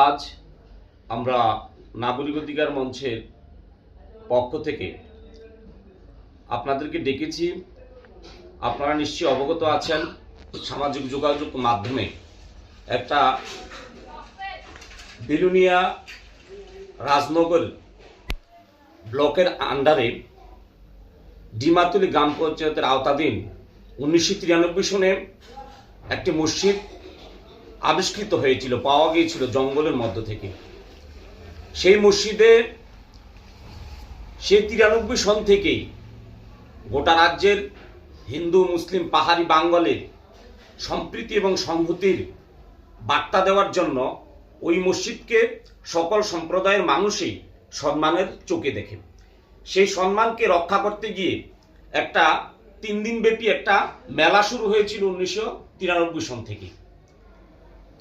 আজ আমরা নাগরিক অধিকার মঞ্চের পক্ষ থেকে আপনাদেরকে ডেকেছি। আপনারা নিশ্চয়ই অবগত আছেন সামাজিক যোগাযোগ মাধ্যমে একটা বিলুনিয়া রাজনগর ব্লকের আন্ডারে ডিমাতুলি গ্রাম পঞ্চায়েতের আওতাধীন উনিশশো তিরানব্বই সনে একটি মসজিদ আবিষ্কৃত হয়েছিল, পাওয়া গিয়েছিল জঙ্গলের মধ্য থেকে। সেই মসজিদে সেই তিরানব্বই সন থেকেই গোটা রাজ্যের হিন্দু, মুসলিম, পাহাড়ি বাঙ্গলের সম্প্রীতি এবং সংহতির বার্তা দেওয়ার জন্য ওই মসজিদকে সকল সম্প্রদায়ের মানুষই সম্মানের চোখে দেখে। সেই সম্মানকে রক্ষা করতে গিয়ে একটা তিন দিন ব্যাপী একটা মেলা শুরু হয়েছিল উনিশশো তিরানব্বই সন থেকে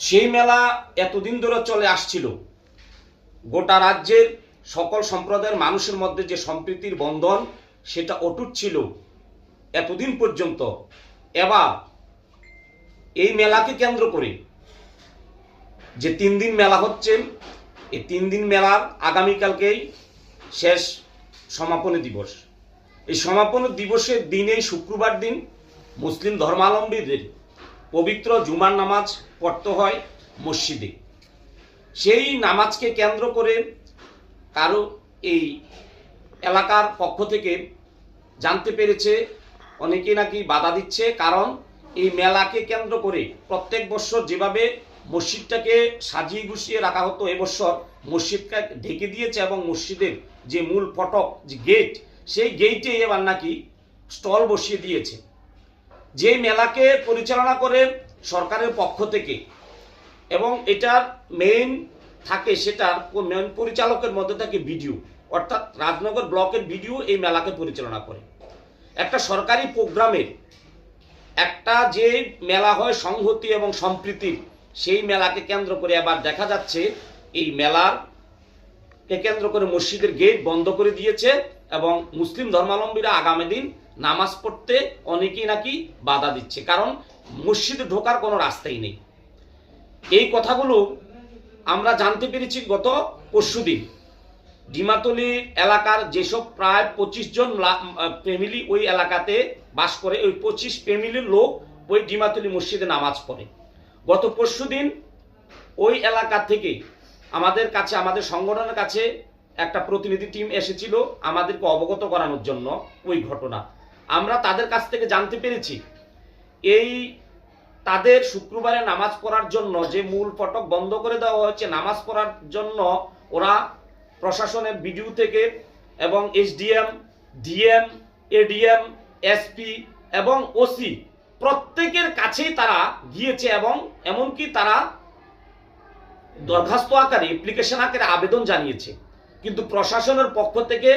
সেই মেলা এতদিন ধরে চলে আসছিল। গোটা রাজ্যের সকল সম্প্রদায়ের মানুষের মধ্যে যে সম্প্রীতির বন্ধন, সেটা অটুট ছিল এতদিন পর্যন্ত। এবার এই মেলাকে কেন্দ্র করে যে তিন দিন মেলা হচ্ছে, এই তিন দিন মেলার আগামীকালকেই শেষ সমাপনী দিবস। এই সমাপনী দিবসের দিনেই শুক্রবার দিন মুসলিম ধর্মাবলম্বীদের পবিত্র জুমার নামাজ পড়তে হয় মসজিদে। সেই নামাজকে কেন্দ্র করে কারও এই এলাকার পক্ষ থেকে জানতে পেরেছে অনেকে নাকি বাধা দিচ্ছে, কারণ এই মেলাকে কেন্দ্র করে প্রত্যেক বছর যেভাবে মসজিদটাকে সাজিয়ে গুছিয়ে রাখা হতো, এবছর মসজিদকে ঢেকে দিয়েছে এবং মসজিদের যে মূল ফটক, যে গেট সেই গেইটে এবার নাকি স্টল বসিয়ে দিয়েছে। যে মেলাকে পরিচালনা করে সরকারের পক্ষ থেকে, এবং এটার মেইন থাকে সেটার মেইন পরিচালকের মধ্যে থাকে ভিডিও অর্থাৎ রাজনগর ব্লকের ভিডিও এই মেলাকে পরিচালনা করে। একটা সরকারি প্রোগ্রামের একটা যে মেলা হয় সংহতি এবং সম্প্রীতির, সেই মেলাকে কেন্দ্র করে আবার দেখা যাচ্ছে এই মেলার কে কেন্দ্র করে মসজিদের গেট বন্ধ করে দিয়েছে এবং মুসলিম ধর্মাবলম্বীরা আগামী দিন নামাজ পড়তে অনেকেই নাকি বাধা দিচ্ছে, কারণ মসজিদে ঢোকার কোনো রাস্তাই নেই। এই কথাগুলো আমরা জানতে পেরেছি গত পরশুদিন ডিমাতলি এলাকার যেসব প্রায় পঁচিশ জন ফ্যামিলি ওই এলাকাতে বাস করে, ওই পঁচিশ ফ্যামিলির লোক ওই ডিমাতলি মসজিদে নামাজ পড়ে। গত পরশুদিন ওই এলাকা থেকে আমাদের কাছে, আমাদের সংগঠনের কাছে একটা প্রতিনিধি টিম এসেছিল আমাদেরকে অবগত করানোর জন্য ওই ঘটনা। আমরা তাদের কাছ থেকে জানতে পেরেছি। এই তাদের শুক্রবারে নামাজ পড়ার জন্য যে মূল ফটক বন্ধ করে দেওয়া হয়েছে, নামাজ পড়ার জন্য ওরা প্রশাসনের বিডিও থেকে এবং এসডিএম, ডিএম, এডিএম, এসপি এবং ওসি প্রত্যেকের কাছেই তারা গিয়েছে এবং এমনকি তারা দরখাস্ত আকারে অ্যাপ্লিকেশন আকারে আবেদন জানিয়েছে। কিন্তু প্রশাসনের পক্ষ থেকে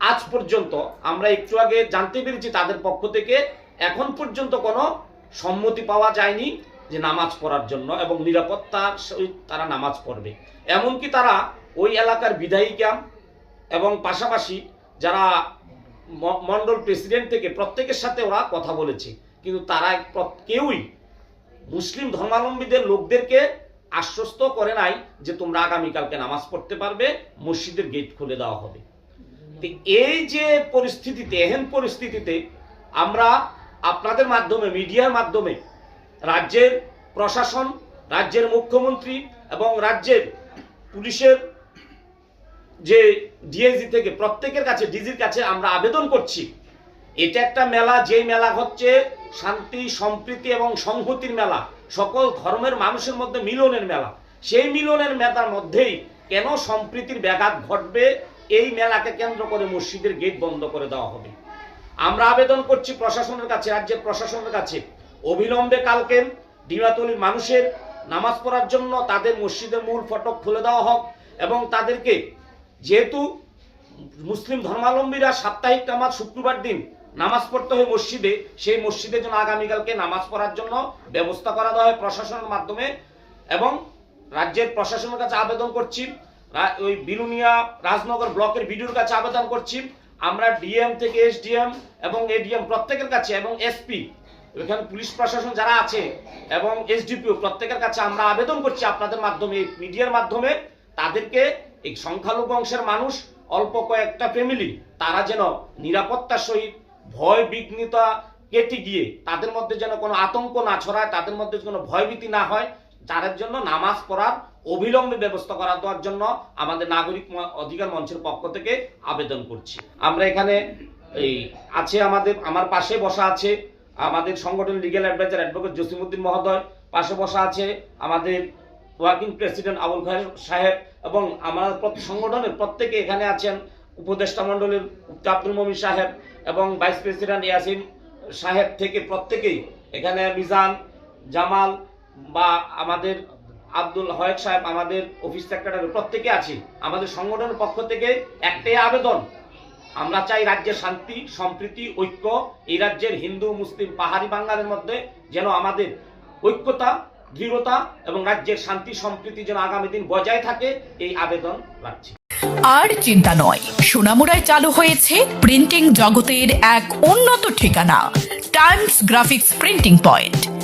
আজ পর্যন্ত আমরা একটু আগে জানতে পেরেছি তাদের পক্ষ থেকে, এখন পর্যন্ত কোনো সম্মতি পাওয়া যায়নি যে নামাজ পড়ার জন্য এবং নিরাপত্তার সহিত তারা নামাজ পড়বে। এমনকি তারা ওই এলাকার বিধায়িকা এবং পাশাপাশি যারা ম- মণ্ডল প্রেসিডেন্ট থেকে প্রত্যেকের সাথে ওরা কথা বলেছে। কিন্তু তারা কেউই মুসলিম ধর্মাবলম্বীদের লোকদেরকে আশ্বস্ত করে নাই যে তোমরা আগামীকালকে নামাজ পড়তে পারবে, মসজিদের গেট খুলে দেওয়া হবে। এই যে পরিস্থিতিতে, এহেন পরিস্থিতিতে আমরা আপনাদের মাধ্যমে, মিডিয়ার মাধ্যমে রাজ্যের প্রশাসন, রাজ্যের মুখ্যমন্ত্রী এবং রাজ্যের পুলিশের যে ডিএসি থেকে প্রত্যেকের কাছে ডিজির কাছে আমরা আবেদন করছি, এটা একটা মেলা যেই মেলা হচ্ছে শান্তি, সম্প্রীতি এবং সংহতির মেলা, সকল ধর্মের মানুষের মধ্যে মিলনের মেলা। সেই মিলনের মেলার মধ্যেই কেন সম্প্রীতির ব্যাঘাত ঘটবে এই মেলাকে কেন্দ্র করে মসজিদের গেট বন্ধ করে দেওয়া হবে। আমরা আবেদন করছি প্রশাসনের কাছে, রাজ্যের প্রশাসনের কাছে। অবিলম্বে কালকে ডিমাতলির মানুষের নামাজ পড়ার জন্য তাদের মসজিদের মূল ফটক খুলে দেওয়া হোক এবং তাদেরকে যেহেতু মুসলিম ধর্মাবলম্বীরা সাপ্তাহিক নামাজ শুক্রবার দিন নামাজ পড়তে হয় মসজিদে, সেই মসজিদের জন্য আগামীকালকে নামাজ পড়ার জন্য ব্যবস্থা করা দেওয়া হয় প্রশাসনের মাধ্যমে এবং রাজ্যের প্রশাসনের কাছে আবেদন করছি। ওই বিলুনিয়া রাজনগর ব্লকের বিডিওর কাছে আবেদন করছি। আমরা ডিএম থেকে এসডিএম এবং এডিএম প্রত্যেকের কাছে এবং এসপি, এখানে পুলিশ প্রশাসন যারা আছে এবং এসডিপিও প্রত্যেকের কাছে আমরা আবেদন করছি আপনাদের মাধ্যমে মিডিয়ার মাধ্যমে। তাদেরকে এই সংখ্যালঘু অংশের মানুষ, অল্প কয়েকটা ফ্যামিলি তারা যেন নিরাপত্তার সহিত ভয় বিঘ্নিতা কেটে গিয়ে তাদের মধ্যে যেন কোনো আতঙ্ক না ছড়ায়, তাদের মধ্যে কোনো ভয়ভীতি না হয় তাদের জন্য নামাজ পড়ার অবিলম্বে ব্যবস্থা করা দেওয়ার জন্য আমাদের নাগরিক অধিকার মঞ্চের পক্ষ থেকে আবেদন করছি। আমরা এখানে এই আছে আমাদের, আমার পাশে বসা আছে আমাদের সংগঠন লিগ্যাল অ্যাডভাইজার অ্যাডভোকেট জসিমউদ্দিন মহোদয়, পাশে বসা আছে আমাদের ওয়ার্কিং প্রেসিডেন্ট আবুল খায়ের সাহেব এবং আমার সংগঠনের প্রত্যেকে এখানে আছেন উপদেষ্টা মণ্ডলীর আব্দুল মমিন সাহেব এবং ভাইস প্রেসিডেন্ট ইয়াসিন সাহেব থেকে প্রত্যেকেই এখানে মিজান, জামাল বা আমাদের আব্দুল হয়েক সাহেব আমাদের অফিস সেক্রেটারি, প্রত্যেকে আছি। আমাদের সংগঠনের পক্ষ থেকে একটাই আবেদন। আমরা চাই রাজ্যের শান্তি, সম্প্রীতি, ঐক্য, এই রাজ্যের হিন্দু, মুসলিম, পাহাড়ি বাঙালির মধ্যে যেন আমাদের ঐক্যতা, দৃঢ়তা এবং রাজ্যের শান্তি, সম্প্রীতি যেন আগামী দিন বজায় থাকে, এই আবেদন রাখছি। আর চিন্তা নয় সোনামুড়ায় চালু হয়েছে প্রিন্টিং জগতের এক উন্নত ঠিকানা, Times graphics printing point.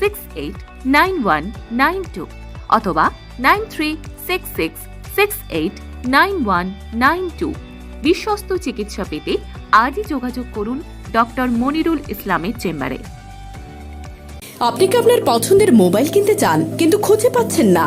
six eight nine one nine two অথবা nine three six six six eight nine one nine two বিশ্বস্ত চিকিৎসা পেতে আজই যোগাযোগ করুন ডক্টর মনিরুল ইসলামের চেম্বারে। আপনি কি আপনার পছন্দের মোবাইল কিনতে চান, কিন্তু খুঁজে পাচ্ছেন না?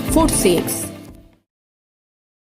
Four six